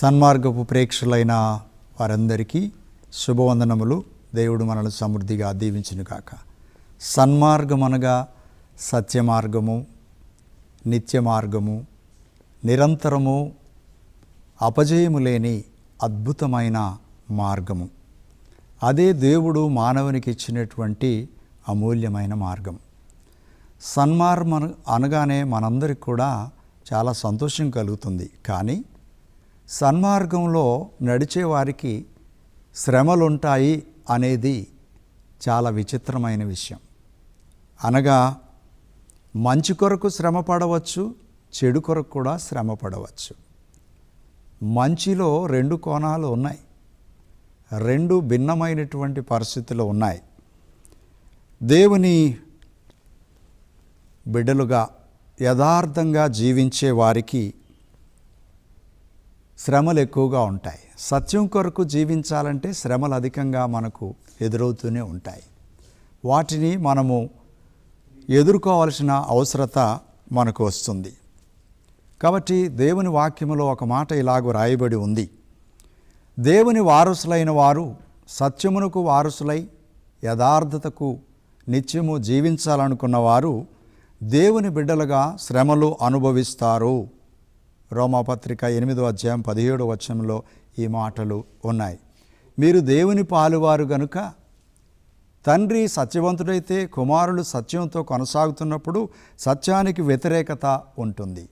సన్మార్గపు ప్రేక్షకులైన వారందరికీ శుభవందనములు. దేవుడు మనల్ని సమృద్ధిగా దీవించును కాక సన్మార్గం అనగా సత్య మార్గము నిత్య మార్గము నిరంతరము అపజయము లేని అద్భుతమైన మార్గము. అదే దేవుడు మానవునికి ఇచ్చినటువంటి అమూల్యమైన మార్గం. సన్మార్గం అనగానే మనందరికి కూడా చాలా సంతోషం కలుగుతుంది. కానీ సన్మార్గంలో నడిచే వారికి శ్రమలుంటాయి అనేది చాలా విచిత్రమైన విషయం. అనగా మంచి కొరకు శ్రమ పడవచ్చు చెడు కొరకు కూడా శ్రమ పడవచ్చు మంచిలో రెండు కోణాలు ఉన్నాయి. రెండు భిన్నమైనటువంటి పరిస్థితులు ఉన్నాయి. దేవుని బిడ్డలుగా యథార్థంగా జీవించే వారికి శ్రమలు ఎక్కువగా ఉంటాయి. సత్యం కొరకు జీవించాలంటే శ్రమలు అధికంగా మనకు ఎదురవుతూనే ఉంటాయి. వాటిని మనము ఎదుర్కోవాల్సిన అవసరత మనకు వస్తుంది. కాబట్టి దేవుని వాక్యములో ఒక మాట ఇలాగ రాయబడి ఉంది. దేవుని వారసులైన వారు సత్యమునకు వారసులై యథార్థతకు నిత్యము జీవించాలనుకున్న వారు దేవుని బిడ్డలుగా శ్రమలు అనుభవిస్తారు. రోమాపత్రిక ఎనిమిదో అధ్యాయం పదిహేడు వచనంలో ఈ మాటలు ఉన్నాయి. మీరు దేవుని పాలువారు గనుక తండ్రి సత్యవంతుడైతే కుమారులు సత్యంతో కొనసాగుతున్నప్పుడు సత్యానికి వ్యతిరేకత ఉంటుంది.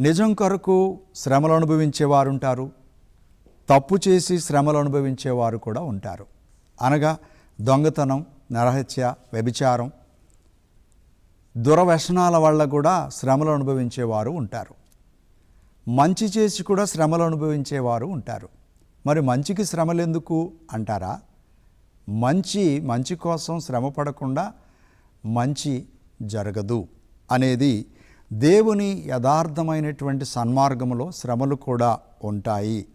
నిజం కొరకు శ్రమలు అనుభవించేవారు ఉంటారు. తప్పు చేసి శ్రమలు అనుభవించేవారు కూడా ఉంటారు. అనగా దొంగతనం నరహత్య వ్యభిచారం దురవ్యసనాల వల్ల కూడా శ్రమలు అనుభవించేవారు ఉంటారు. మంచి చేసి కూడా శ్రమలు అనుభవించేవారు ఉంటారు. మరి మంచికి శ్రమలు ఎందుకు అంటారా? మంచి మంచి కోసం శ్రమ పడకుండా మంచి జరగదు అనేది దేవుని యథార్థమైనటువంటి సన్మార్గంలో శ్రమలు కూడా ఉంటాయి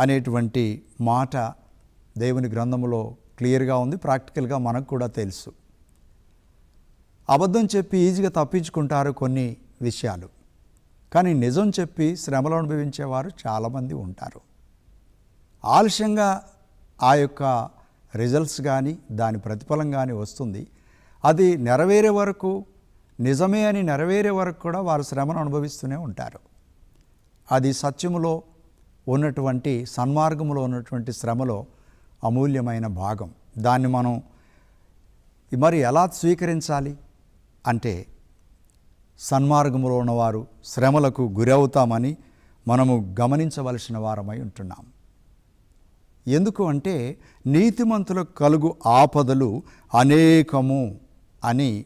అనేటువంటి మాట దేవుని గ్రంథములో క్లియర్గా ఉంది ప్రాక్టికల్గా మనకు కూడా తెలుసు. అబద్ధం చెప్పి ఈజీగా తప్పించుకుంటారు కొన్ని విషయాలు. కానీ నిజం చెప్పి శ్రమలు అనుభవించేవారు చాలామంది ఉంటారు. ఆలస్యంగా ఆ యొక్క రిజల్ట్స్ కానీ దాని ప్రతిఫలం కానీ వస్తుంది. అది నెరవేరే వరకు నిజమే అని నెరవేరే వరకు కూడా వారు శ్రమను అనుభవిస్తూనే ఉంటారు. అది సత్యములో ఉన్నటువంటి సన్మార్గములో ఉన్నటువంటి శ్రమలో అమూల్యమైన భాగం. దాన్ని మనం మరి ఎలా స్వీకరించాలి? అంటే సన్మార్గములో ఉన్నవారు శ్రమలకు గురవుతామని మనము గమనించవలసిన వారమై ఉంటున్నాం. ఎందుకు అంటే నీతిమంతులకు కలుగు ఆపదలు అనేకము అని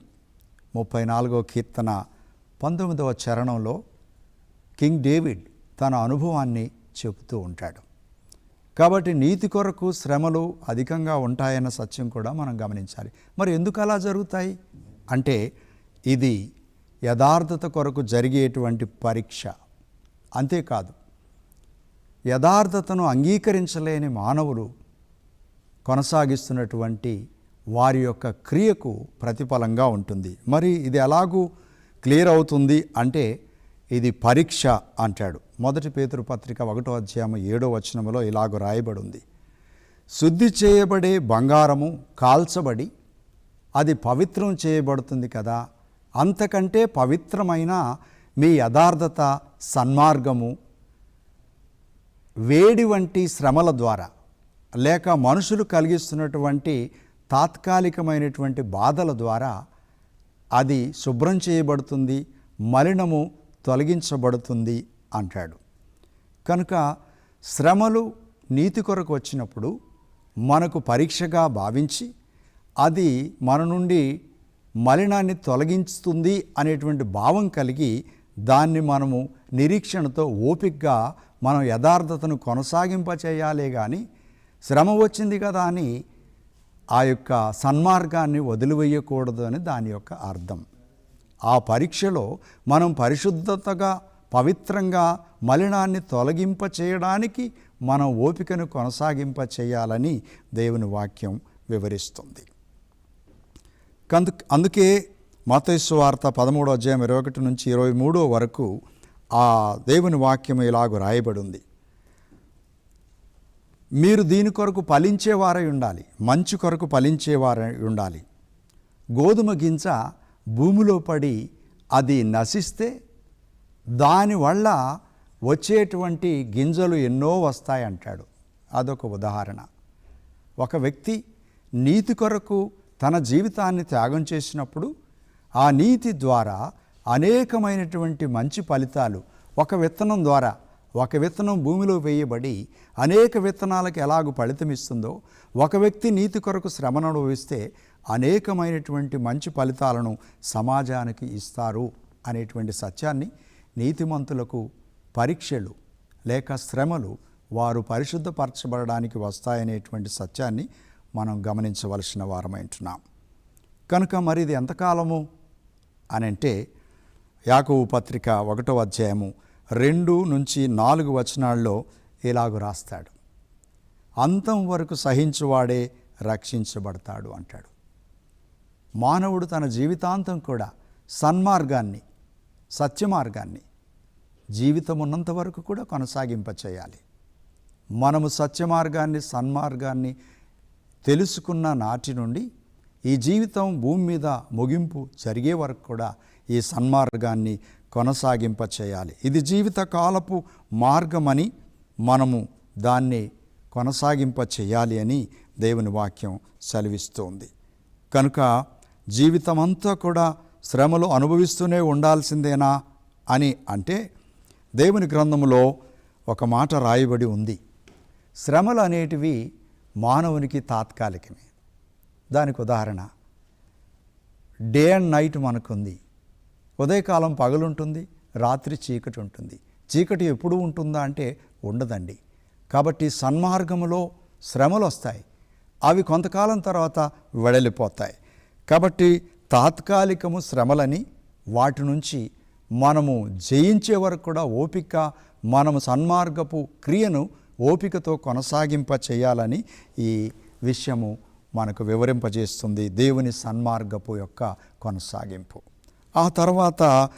ముప్పై నాలుగో కీర్తన పంతొమ్మిదవ చరణంలో కింగ్ డేవిడ్ తన అనుభవాన్ని చెబుతూ ఉంటాడు. కాబట్టి నీతి కొరకు శ్రమలు అధికంగా ఉంటాయన్న సత్యం కూడా మనం గమనించాలి. మరి ఎందుకు అలా జరుగుతాయి? అంటే ఇది యథార్థత కొరకు జరిగేటువంటి పరీక్ష. అంతేకాదు యథార్థతను అంగీకరించలేని మానవులు కొనసాగిస్తున్నటువంటి వారి యొక్క క్రియకు ప్రతిఫలంగా ఉంటుంది. మరి ఇది ఎలాగూ క్లియర్ అవుతుంది అంటే ఇది పరీక్ష అంటాడు. మొదటి పేతృపత్రిక పత్రిక ఒకటో అధ్యాయం ఏడో వచనములో ఇలాగ రాయబడింది. శుద్ధి చేయబడే బంగారము కాల్చబడి అది పవిత్రం చేయబడుతుంది కదా అంతకంటే పవిత్రమైన మీ యథార్థత సన్మార్గము వేడి వంటి శ్రమల ద్వారా లేక మనుషులు కలిగిస్తున్నటువంటి తాత్కాలికమైనటువంటి బాధల ద్వారా అది శుభ్రం చేయబడుతుంది మలినము తొలగించబడుతుంది అంటాడు. కనుక శ్రమలు నీతి కొరకు వచ్చినప్పుడు మనకు పరీక్షగా భావించి అది మన నుండి మలినాన్ని తొలగిస్తుంది అనేటువంటి భావం కలిగి దాన్ని మనము నిరీక్షణతో ఓపికగా మనం యథార్థతను కొనసాగింప చేయాలే కానీ శ్రమ వచ్చింది కదా అని ఆ యొక్క సన్మార్గాన్ని వదిలివేయకూడదు అని దాని యొక్క అర్థం. ఆ పరీక్షలో మనం పరిశుద్ధతగా పవిత్రంగా మలినాన్ని తొలగింప చేయడానికి మనం ఓపికను కొనసాగింప చేయాలని దేవుని వాక్యం వివరిస్తుంది. కందు అందుకే మతైసు వార్త పదమూడో అధ్యాయం ఇరవై ఒకటి నుంచి ఇరవై మూడో వరకు ఆ దేవుని వాక్యం ఇలాగ రాయబడి ఉంది మీరు దీని కొరకు ఫలించేవారై ఉండాలి మంచి కొరకు ఫలించేవారై ఉండాలి. గోధుమ గింజ భూమిలో పడి అది నశిస్తే దానివల్ల వచ్చేటువంటి గింజలు ఎన్నో వస్తాయి అంటాడు అదొక ఉదాహరణ. ఒక వ్యక్తి నీతి కొరకు తన జీవితాన్ని త్యాగం చేసినప్పుడు ఆ నీతి ద్వారా అనేకమైనటువంటి మంచి ఫలితాలు ఒక విత్తనం ద్వారా ఒక విత్తనం భూమిలో వేయబడి అనేక విత్తనాలకు ఎలాగ ఫలితమిస్తుందో ఒక వ్యక్తి నీతి కొరకు శ్రమను అనుభవిస్తే అనేకమైనటువంటి మంచి ఫలితాలను సమాజానికి ఇస్తారు అనేటువంటి సత్యాన్ని నీతిమంతులకు పరీక్షలు లేక శ్రమలు వారు పరిశుద్ధపరచబడడానికి వస్తాయనేటువంటి సత్యాన్ని మనం గమనించవలసిన వారమైంటున్నాం కనుక మరి ఇది ఎంతకాలము? అని అంటే యాకవు పత్రిక ఒకటో అధ్యాయము రెండు నుంచి నాలుగు వచనాల్లో ఇలాగు రాస్తాడు. అంతం వరకు సహించువాడే రక్షించబడతాడు అంటాడు. మానవుడు తన జీవితాంతం కూడా సన్మార్గాన్ని సత్యమార్గాన్ని జీవితం ఉన్నంత వరకు కూడా కొనసాగింప చేయాలి మనము సత్యమార్గాన్ని సన్మార్గాన్ని తెలుసుకున్న నాటి నుండి ఈ జీవితం భూమి మీద ముగింపు జరిగే వరకు కూడా ఈ సన్మార్గాన్ని కొనసాగింప చేయాలి. ఇది జీవిత కాలపు మార్గమని మనము దాన్ని కొనసాగింప చేయాలి అని దేవుని వాక్యం సెలవిస్తోంది. కనుక జీవితమంతా కూడా శ్రమలు అనుభవిస్తూనే ఉండాల్సిందేనా అని అంటే దేవుని గ్రంథములో ఒక మాట రాయబడి ఉంది. శ్రమలు అనేటివి మానవునికి తాత్కాలికమే. దానికి ఉదాహరణ డే అండ్ నైట్ మనకుంది. ఉదయకాలం పగలుంటుంది రాత్రి చీకటి ఉంటుంది చీకటి ఎప్పుడు ఉంటుందా అంటే ఉండదండి. కాబట్టి సన్మార్గములో శ్రమలు వస్తాయి అవి కొంతకాలం తర్వాత వెడలిపోతాయి. కాబట్టి తాత్కాలికము శ్రమలని వాటి నుంచి మనము జయించే వరకు కూడా ఓపిక మనము సన్మార్గపు క్రియను ఓపికతో కొనసాగింప చేయాలని ఈ విషయము మనకు వివరింపజేస్తుంది దేవుని సన్మార్గపు యొక్క కొనసాగింపు. ఆ తర్వాత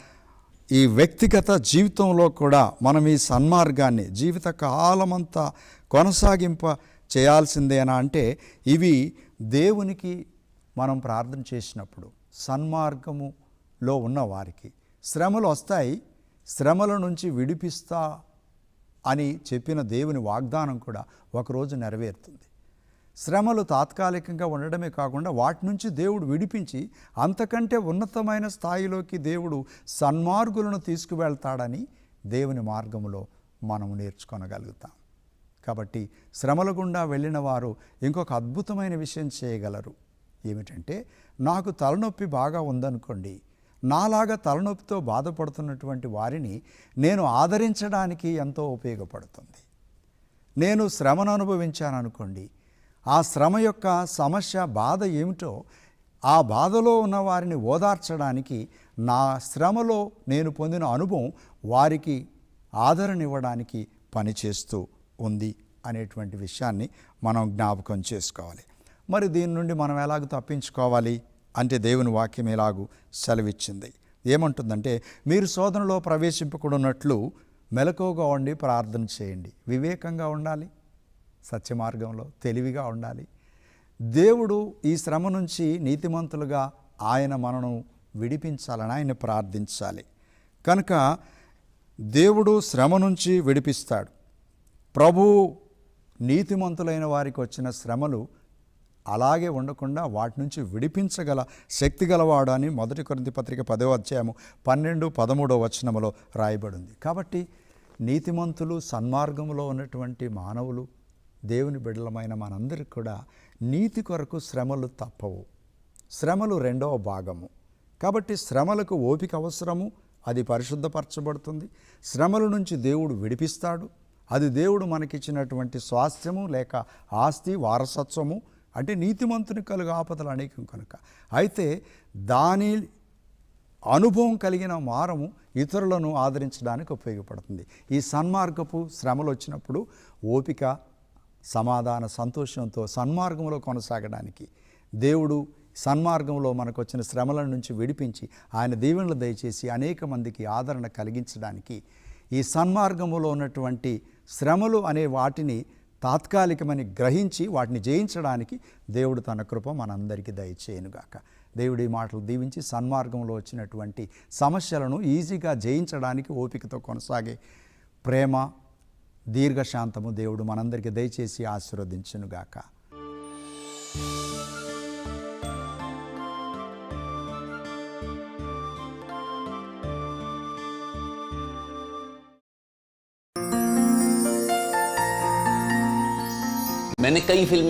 ఈ వ్యక్తిగత జీవితంలో కూడా మనం ఈ సన్మార్గాన్ని జీవిత కాలమంతా కొనసాగింప చేయాల్సిందేనా అంటే ఇవి దేవునికి మనం ప్రార్థన చేసినప్పుడు సన్మార్గములో ఉన్న వారికి శ్రమలు వస్తాయి శ్రమల నుంచి విడిపిస్తా అని చెప్పిన దేవుని వాగ్దానం కూడా ఒకరోజు నెరవేరుతుంది. శ్రమలు తాత్కాలికంగా ఉండడమే కాకుండా వాటి నుంచి దేవుడు విడిపించి అంతకంటే ఉన్నతమైన స్థాయిలోకి దేవుడు సన్మార్గులను తీసుకువెళ్తాడని దేవుని మార్గములో మనం నేర్చుకొనగలుగుతాం. కాబట్టి శ్రమల గుండా వెళ్ళిన వారు ఇంకొక అద్భుతమైన విషయం చేయగలరు. ఏమిటంటే నాకు తలనొప్పి బాగా ఉందనుకోండి నాలాగా తలనొప్పితో బాధపడుతున్నటువంటి వారిని నేను ఆదరించడానికి ఎంతో ఉపయోగపడుతుంది. నేను శ్రమను అనుభవించాను అనుకోండి. ఆ శ్రమ యొక్క సమస్య బాధ ఏమిటో ఆ బాధలో ఉన్న వారిని ఓదార్చడానికి నా శ్రమలో నేను పొందిన అనుభవం వారికి ఆదరణ ఇవ్వడానికి పనిచేస్తూ ఉంది అనేటువంటి విషయాన్ని మనం జ్ఞాపకం చేసుకోవాలి. మరి దీని నుండి మనం ఎలాగ తప్పించుకోవాలి? అంటే దేవుని వాక్యం ఎలాగూ సెలవిచ్చింది. ఏమంటుందంటే మీరు శోధనలో ప్రవేశింపకూడనట్లు మెలకువగా ఉండి ప్రార్థన చేయండి. వివేకంగా ఉండాలి. సత్య మార్గంలో తెలివిగా ఉండాలి. దేవుడు ఈ శ్రమ నుంచి నీతిమంతులుగా ఆయన మనను విడిపించాలని ఆయన ప్రార్థించాలి. కనుక దేవుడు శ్రమ నుంచి విడిపిస్తాడు. ప్రభు నీతిమంతులైన వారికి వచ్చిన శ్రమలు అలాగే ఉండకుండా వాటి నుంచి విడిపించగల శక్తి గలవాడు అని మొదటి కొరింథీ పత్రిక పదో అధ్యాయము పన్నెండు పదమూడో వచనములో రాయబడింది. కాబట్టి నీతిమంతులు సన్మార్గములో ఉన్నటువంటి మానవులు దేవుని బిడ్డలమైన మనందరికి కూడా నీతి కొరకు శ్రమలు తప్పవు. శ్రమలు రెండవ భాగము. కాబట్టి శ్రమలకు ఓపిక అవసరము అది పరిశుద్ధపరచబడుతుంది. శ్రమల నుంచి దేవుడు విడిపిస్తాడు. అది దేవుడు మనకిచ్చినటువంటి స్వాస్థ్యము లేక ఆస్తి వారసత్వము అంటే నీతిమంతుని కలుగు ఆపదలు అనేకం కనుక. అయితే దాని అనుభవం కలిగిన మారము ఇతరులను ఆదరించడానికి ఉపయోగపడుతుంది. ఈ సన్మార్గపు శ్రమలు వచ్చినప్పుడు ఓపిక సమాధాన సంతోషంతో సన్మార్గంలో కొనసాగడానికి దేవుడు సన్మార్గంలో మనకు వచ్చిన శ్రమల నుంచి విడిపించి ఆయన దీవెనలు దయచేసి అనేక మందికి ఆదరణ కలిగించడానికి ఈ సన్మార్గంలో ఉన్నటువంటి శ్రమలు అనే వాటిని తాత్కాలికమని గ్రహించి వాటిని జయించడానికి దేవుడు తన కృప మనందరికీ దయచేయనుగాక. దేవుడి మాటలు దీవించి సన్మార్గంలో వచ్చినటువంటి సమస్యలను ఈజీగా జయించడానికి ఓపికతో కొనసాగే ప్రేమ దీర్ఘశాంతము దేవుడు మనందరికీ దయచేసి ఆశీర్వదించునుగాక. मैंने कई फिल्में